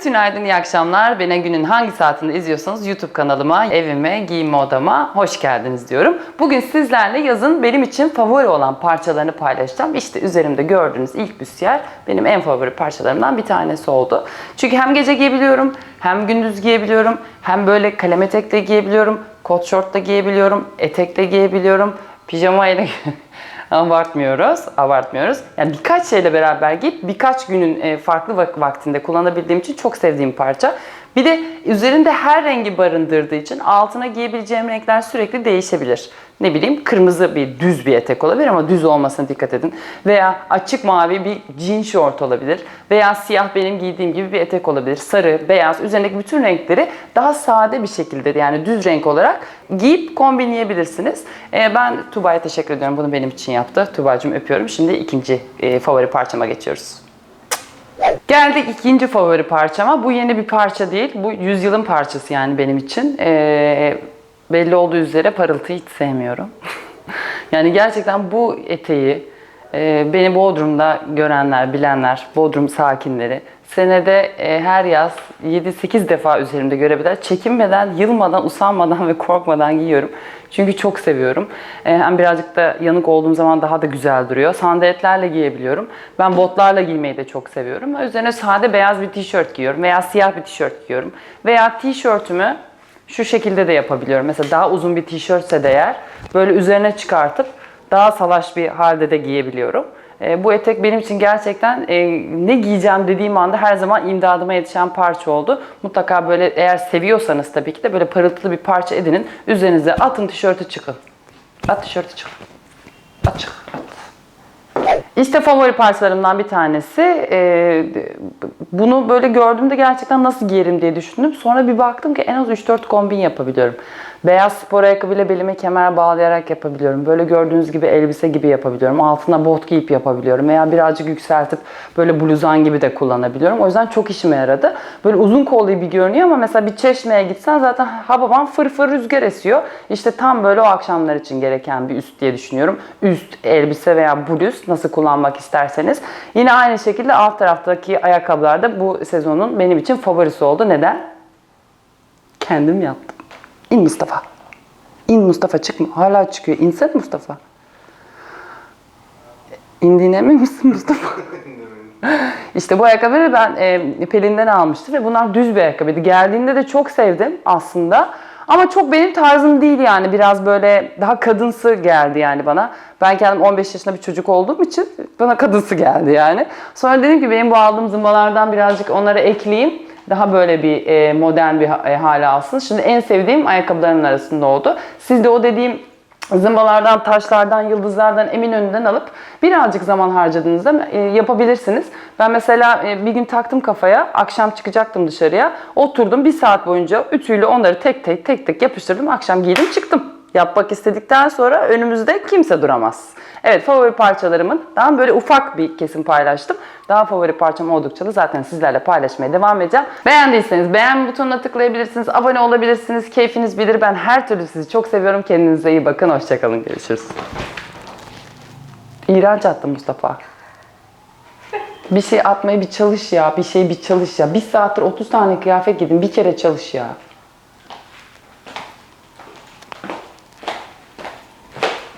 tünaydın, iyi akşamlar. Beni günün hangi saatinde izliyorsanız YouTube kanalıma, evime, giyinme odama hoş geldiniz diyorum. Bugün sizlerle yazın benim için favori olan parçalarını paylaşacağım. İşte üzerimde gördüğünüz ilk büstiyer benim en favori parçalarımdan bir tanesi oldu. Çünkü hem gece giyebiliyorum, hem gündüz giyebiliyorum, hem böyle kalem etekle giyebiliyorum, kot şortla giyebiliyorum, etekle giyebiliyorum, pijama ile Abartmıyoruz, abartmıyoruz. Yani birkaç şeyle beraber giyip birkaç günün e, farklı vak- vaktinde kullanabildiğim için çok sevdiğim parça. Bir de üzerinde her rengi barındırdığı için altına giyebileceğim renkler sürekli değişebilir. Ne bileyim kırmızı bir düz bir etek olabilir ama düz olmasına dikkat edin. Veya açık mavi bir jean short olabilir. Veya siyah benim giydiğim gibi bir etek olabilir. Sarı, beyaz, üzerindeki bütün renkleri daha sade bir şekilde yani düz renk olarak giyip kombinleyebilirsiniz. Ee, ben Tuba'ya teşekkür ediyorum. Bunu benim için yaptı. Tuba'cığım öpüyorum. Şimdi ikinci e, favori parçama geçiyoruz. Geldik ikinci favori parçama. Bu yeni bir parça değil. Bu yüzyılın parçası yani benim için. Ee, belli olduğu üzere parıltıyı hiç sevmiyorum. yani gerçekten bu eteği e, beni Bodrum'da görenler, bilenler, Bodrum sakinleri senede e, her yaz 7-8 defa üzerimde görebilir. Çekinmeden, yılmadan, usanmadan ve korkmadan giyiyorum. Çünkü çok seviyorum. E, hem birazcık da yanık olduğum zaman daha da güzel duruyor. Sandaletlerle giyebiliyorum. Ben botlarla giymeyi de çok seviyorum. Üzerine sade beyaz bir tişört giyiyorum veya siyah bir tişört giyiyorum. Veya tişörtümü şu şekilde de yapabiliyorum. Mesela daha uzun bir tişörtse de eğer böyle üzerine çıkartıp daha salaş bir halde de giyebiliyorum. E, bu etek benim için gerçekten e, ne giyeceğim dediğim anda her zaman imdadıma yetişen parça oldu. Mutlaka böyle eğer seviyorsanız tabii ki de böyle parıltılı bir parça edinin. Üzerinize atın tişörtü çıkın. At tişörtü çıkın. At çık. İşte favori parçalarımdan bir tanesi. Ee, bunu böyle gördüğümde gerçekten nasıl giyerim diye düşündüm. Sonra bir baktım ki en az 3-4 kombin yapabiliyorum. Beyaz spor ayakkabıyla belime kemer bağlayarak yapabiliyorum. Böyle gördüğünüz gibi elbise gibi yapabiliyorum. Altına bot giyip yapabiliyorum. Veya birazcık yükseltip böyle bluzan gibi de kullanabiliyorum. O yüzden çok işime yaradı. Böyle uzun kollu bir görünüyor ama mesela bir çeşmeye gitsen zaten hababam fır fır rüzgar esiyor. İşte tam böyle o akşamlar için gereken bir üst diye düşünüyorum. Üst, elbise veya bluz nasıl kullanmak isterseniz. Yine aynı şekilde alt taraftaki ayakkabılar da bu sezonun benim için favorisi oldu. Neden? Kendim yaptım. İn Mustafa. İn Mustafa çıkma. Hala çıkıyor. İnsene Mustafa. İndiğine emin misin Mustafa? İşte bu ayakkabıları ben e, Pelin'den almıştım ve bunlar düz bir ayakkabıydı. Geldiğinde de çok sevdim aslında. Ama çok benim tarzım değil yani. Biraz böyle daha kadınsı geldi yani bana. Ben kendim 15 yaşında bir çocuk olduğum için bana kadınsı geldi yani. Sonra dedim ki benim bu aldığım zımbalardan birazcık onlara ekleyeyim. Daha böyle bir e, modern bir e, hale alsın. Şimdi en sevdiğim ayakkabılarımın arasında oldu. Siz de o dediğim zımbalardan, taşlardan, yıldızlardan, Eminönü'nden alıp birazcık zaman harcadığınızda e, yapabilirsiniz. Ben mesela e, bir gün taktım kafaya, akşam çıkacaktım dışarıya. Oturdum bir saat boyunca ütüyle onları tek tek tek tek yapıştırdım. Akşam giydim çıktım. Yapmak istedikten sonra önümüzde kimse duramaz. Evet favori parçalarımın daha böyle ufak bir kesim paylaştım. Daha favori parçam oldukça da zaten sizlerle paylaşmaya devam edeceğim. Beğendiyseniz beğen butonuna tıklayabilirsiniz, abone olabilirsiniz. Keyfiniz bilir. Ben her türlü sizi çok seviyorum. Kendinize iyi bakın. Hoşçakalın. Görüşürüz. İğrenç attım Mustafa. Bir şey atmaya bir çalış ya. Bir şey bir çalış ya. Bir saattir 30 tane kıyafet giydim. Bir kere çalış ya.